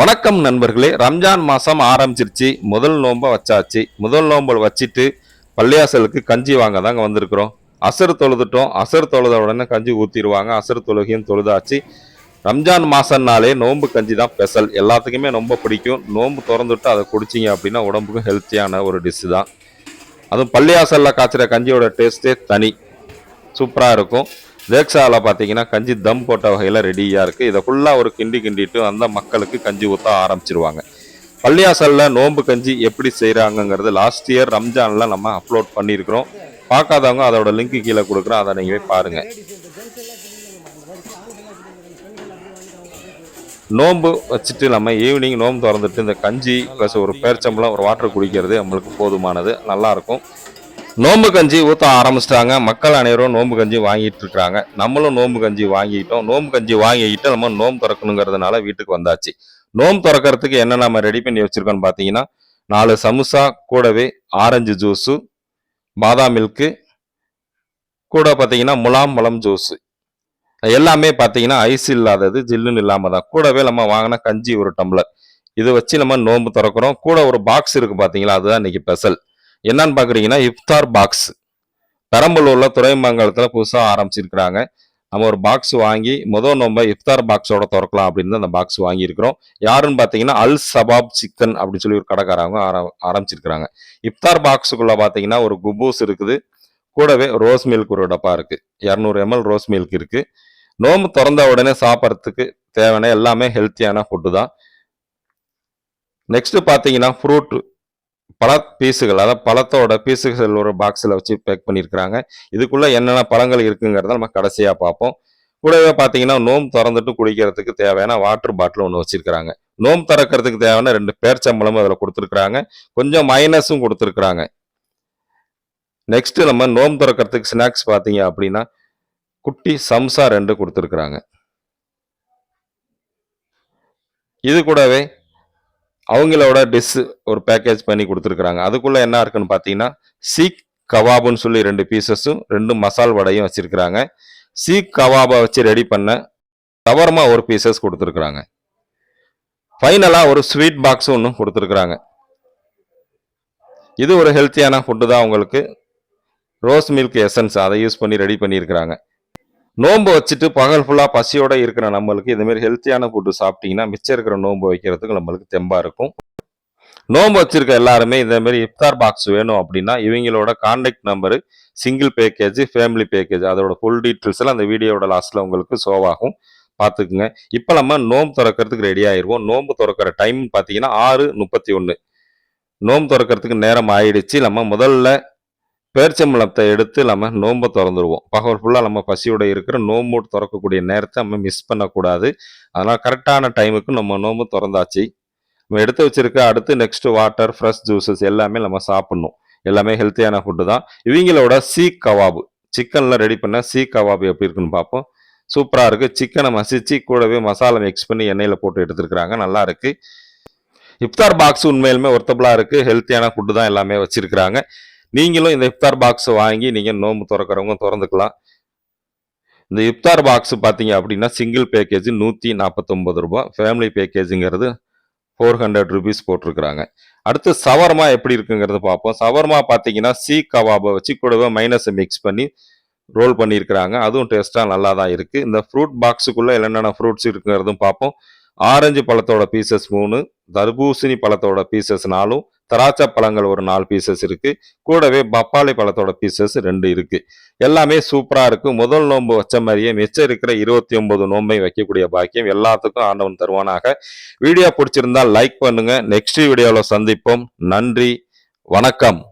வணக்கம் நண்பர்களே. ரம்ஜான் மாதம் ஆரம்பிச்சிருச்சு. முதல் நோன்பை வச்சாச்சு. முதல் நோம்பை வச்சுட்டு பள்ளியாசலுக்கு கஞ்சி வாங்க தாங்க வந்திருக்கிறோம். அசர் தொழுதுட்டோம். அசர் தொழுத உடனே கஞ்சி ஊற்றிடுவாங்க அசர் தொழுகையும் தொழுதாச்சு. ரம்ஜான் மாசம்னாலே நோன்பு கஞ்சி தான் ஸ்பெஷல். எல்லாத்துக்குமே ரொம்ப பிடிக்கும். நோன்பு திறந்துட்டு அதை குடிச்சிங்க அப்படின்னா உடம்புக்கு ஹெல்த்தியான ஒரு டிஷ்ஷு தான். அதுவும் பள்ளியாசலில் காய்ச்சிற கஞ்சியோட டேஸ்ட்டே தனி. சூப்பராக இருக்கும். லேக்ஸாவில் பார்த்தீங்கன்னா கஞ்சி தம் போட்ட வகையில் ரெடியாக இருக்குது இதை ஃபுல்லாக ஒரு கிண்டி கிண்டிட்டு அந்த மக்களுக்கு கஞ்சி ஊற்ற ஆரம்பிச்சிருவாங்க. பள்ளியாசலில் நோன்பு கஞ்சி எப்படி செய்கிறாங்கங்கிறது லாஸ்ட் இயர் ரம்ஜானில் நம்ம அப்லோட் பண்ணியிருக்கிறோம் பார்க்காதவங்க அதோட லிங்க் கீழே கொடுக்குறோம் அதை நீங்கள் பாருங்கள் நோன்பு வச்சுட்டு நம்ம ஈவினிங் நோன்பு திறந்துட்டு இந்த கஞ்சி ப்ளஸ் ஒரு பேர்ச்சம்பளம் ஒரு வாட்டர் குடிக்கிறது நம்மளுக்கு போதுமானது. நல்லாயிருக்கும் நோம்பு கஞ்சி ஊற்ற ஆரம்பிச்சிட்டாங்க. மக்கள் அனைவரும் நோன்பு கஞ்சி வாங்கிட்டு இருக்காங்க நம்மளும் நோன்பு கஞ்சி வாங்கிட்டோம். நோன்பு கஞ்சி வாங்கிக்கிட்டு நம்ம நோன்பு திறக்கணுங்கிறதுனால வீட்டுக்கு வந்தாச்சு. நோன்பு திறக்கிறதுக்கு என்ன நம்ம ரெடி பண்ணி வச்சிருக்கோம்னு பார்த்தீங்கன்னா நாலு சமுசா கூடவே ஆரஞ்சு ஜூஸு பாதாம் மில்க்கு கூட பார்த்தீங்கன்னா முலாம் பழம் ஜூஸு எல்லாமே பார்த்தீங்கன்னா ஐஸ் இல்லாதது ஜில்லுன்னு இல்லாமல் தான் கூடவே நம்ம வாங்கின கஞ்சி ஒரு டம்ளர் இதை வச்சு நம்ம நோன்பு திறக்கிறோம். கூட ஒரு பாக்ஸ் இருக்குது பார்த்தீங்களா அதுதான் இன்னைக்கு ஸ்பெஷல் என்னன்னு பார்க்குறீங்கன்னா இஃப்தார் பாக்ஸ் பெரம்பலூரில் துறைமங்கலத்தில் புதுசாக ஆரம்பிச்சிருக்கிறாங்க. நம்ம ஒரு பாக்ஸ் வாங்கி முதல் நம்ம இஃப்தார் பாக்ஸோட திறக்கலாம் அப்படின்னு அந்த பாக்ஸ் வாங்கியிருக்கிறோம். யாருன்னு பார்த்தீங்கன்னா அல் சபாப் சிக்கன் அப்படின்னு சொல்லி ஒரு கடைக்காரங்க ஆர- ஆரம்பிச்சிருக்கிறாங்க. இஃப்தார் பாக்ஸுக்குள்ளே பார்த்தீங்கன்னா ஒரு குபூஸ் இருக்குது. கூடவே ரோஸ் மில்க் ஒரு டப்பா இருக்குது இரநூறு எம்எல் ரோஸ் மில்க் இருக்குது நோம்பு திறந்த உடனே சாப்பிட்றதுக்கு தேவையான எல்லாமே ஹெல்த்தியான ஃபுட்டு தான். நெக்ஸ்ட்டு பார்த்தீங்கன்னா ஃப்ரூட் பழ பீஸுகள் அதாவது பழத்தோட பீஸுகள் ஒரு பாக்ஸில் வச்சு பேக் பண்ணியிருக்கிறாங்க இதுக்குள்ளே என்னென்ன பழங்கள் இருக்குங்கிறத நம்ம கடைசியாக பார்ப்போம். கூடவே பார்த்தீங்கன்னா நோம் திறந்துட்டு குடிக்கிறதுக்கு தேவையான வாட்டர் பாட்டில் ஒன்று வச்சுருக்கிறாங்க. நோம் திறக்கிறதுக்கு தேவையான ரெண்டு பேர்ச்சம்பளமும் அதில் கொடுத்துருக்குறாங்க. கொஞ்சம் மைனஸும் கொடுத்துருக்குறாங்க. நெக்ஸ்ட்டு நம்ம நோம் திறக்கிறதுக்கு ஸ்நாக்ஸ் பார்த்தீங்க அப்படின்னா குட்டி சம்சா ரெண்டு கொடுத்துருக்குறாங்க. இது கூடவே அவங்களோட டிஷ் ஒரு பேக்கேஜ் பண்ணி கொடுத்துருக்குறாங்க. அதுக்குள்ளே என்ன இருக்குன்னு பார்த்தீங்கன்னா சீக் கவாபுன்னு சொல்லி ரெண்டு பீசஸும் ரெண்டு மசால் வடையும் வச்சுருக்குறாங்க. சீக் கபாபை வச்சு ரெடி பண்ண தவறமாக ஒரு பீசஸ் கொடுத்துருக்குறாங்க. ஃபைனலாக ஒரு ஸ்வீட் பாக்ஸும் ஒன்று கொடுத்துருக்குறாங்க. இது ஒரு ஹெல்த்தியான ஃபுட்டு தான் அவங்களுக்கு. ரோஸ் மில்க் எசன்ஸ் அதை யூஸ் பண்ணி ரெடி பண்ணியிருக்கிறாங்க. நோன்பு வச்சுட்டு பகல் ஃபுல்லாக பசியோடு இருக்கிற நம்மளுக்கு இதுமாரி ஹெல்த்தியான ஃபுட்டு சாப்பிட்டீங்கன்னா மிச்சம் இருக்கிற நோன்பு வைக்கிறதுக்கு நம்மளுக்கு தெம்பாக இருக்கும். நோன்பு வச்சிருக்க எல்லாருமே இதேமாரி இஃப்தார் பாக்ஸ் வேணும் அப்படின்னா இவங்களோட contact number single package family package அதோட ஃபுல் டீட்டெயில்ஸ் எல்லாம் அந்த வீடியோட லாஸ்ட்ல உங்களுக்கு ஷோ ஆகும். பார்த்துக்குங்க. இப்போ நம்ம நோன்பு திறக்கிறதுக்கு ரெடி ஆயிடுவோம் நோன்பு திறக்கிற டைம் பார்த்தீங்கன்னா ஆறு முப்பத்தி ஒன்று நோன்பு திறக்கிறதுக்கு நேரம் ஆயிடுச்சு. நம்ம முதல்ல பேர்ச்சம்பளத்தை எடுத்து நம்ம நோன்பை திறந்துருவோம். பகல் ஃபுல்லாக நம்ம பசியோட இருக்கிற நோம்போடு திறக்கக்கூடிய நேரத்தை நம்ம மிஸ் பண்ணக்கூடாது. அதனால் கரெக்டான டைமுக்கு நம்ம நோன்பு திறந்தாச்சு. நம்ம எடுத்து வச்சிருக்க அடுத்து நெக்ஸ்ட் வாட்டர் ஃப்ரெஷ் ஜூஸஸ் எல்லாமே நம்ம சாப்பிட்ணும். எல்லாமே ஹெல்த்தியான ஃபுட்டு தான். இவங்களோட சீக் கவாபு சிக்கனில் ரெடி பண்ண சீக் கவாபு எப்படி இருக்குன்னு பார்ப்போம். சூப்பராக இருக்குது சிக்கனை மசிச்சு கூடவே மசாலா மிக்ஸ் பண்ணி எண்ணெயில் போட்டு எடுத்துருக்குறாங்க. நல்லா இருக்குது இஃப்தார் பாக்ஸ் உண்மையிலுமே ஒர்த்தபுளாக இருக்குது ஹெல்த்தியான ஃபுட்டு தான் எல்லாமே வச்சிருக்கிறாங்க. நீங்களும் இந்த இஃப்தார் பாக்ஸ் வாங்கி நீங்கள் நோன்பு திறக்கிறவங்க திறந்துக்கலாம். இந்த இஃப்தார் பாக்ஸ் பார்த்தீங்க அப்படின்னா சிங்கிள் பேக்கேஜ் நூற்றி நாற்பத்தொம்பது ரூபாய். ஃபேமிலி பேக்கேஜுங்கிறது ஃபோர் ஹண்ட்ரட் ருபீஸ் போட்டிருக்கிறாங்க. அடுத்து சவர்மா எப்படி இருக்குங்கிறது பார்ப்போம். சவர்மா பார்த்தீங்கன்னா சீ கவாபை வச்சு கூடவே மைனஸை மிக்ஸ் பண்ணி ரோல் பண்ணியிருக்கிறாங்க. அதுவும் டேஸ்ட்டாக நல்லா தான் இருக்குது இந்த ஃப்ரூட் பாக்ஸுக்குள்ளே என்னென்ன ஃப்ரூட்ஸ் இருக்குங்கிறதும் பார்ப்போம். ஆரஞ்சு பழத்தோட பீசஸ் மூணு தர்பூசணி பழத்தோட பீசஸ் நாலும் திராட்சை பழங்கள் ஒரு நாலு பீசஸ் இருக்குது கூடவே பப்பாளி பழத்தோட பீசஸ் ரெண்டு இருக்குது எல்லாமே சூப்பராக இருக்கும் முதல் நோன்பு வச்ச மாதிரியே மிச்சம் இருக்கிற இருபத்தி ஒன்பது நோன்பை வைக்கக்கூடிய பாக்கியம் எல்லாத்துக்கும் ஆண்டவன் தருவானாக. வீடியோ பிடிச்சிருந்தால் லைக் பண்ணுங்கள் நெக்ஸ்ட் வீடியோவில் சந்திப்போம். நன்றி. வணக்கம்.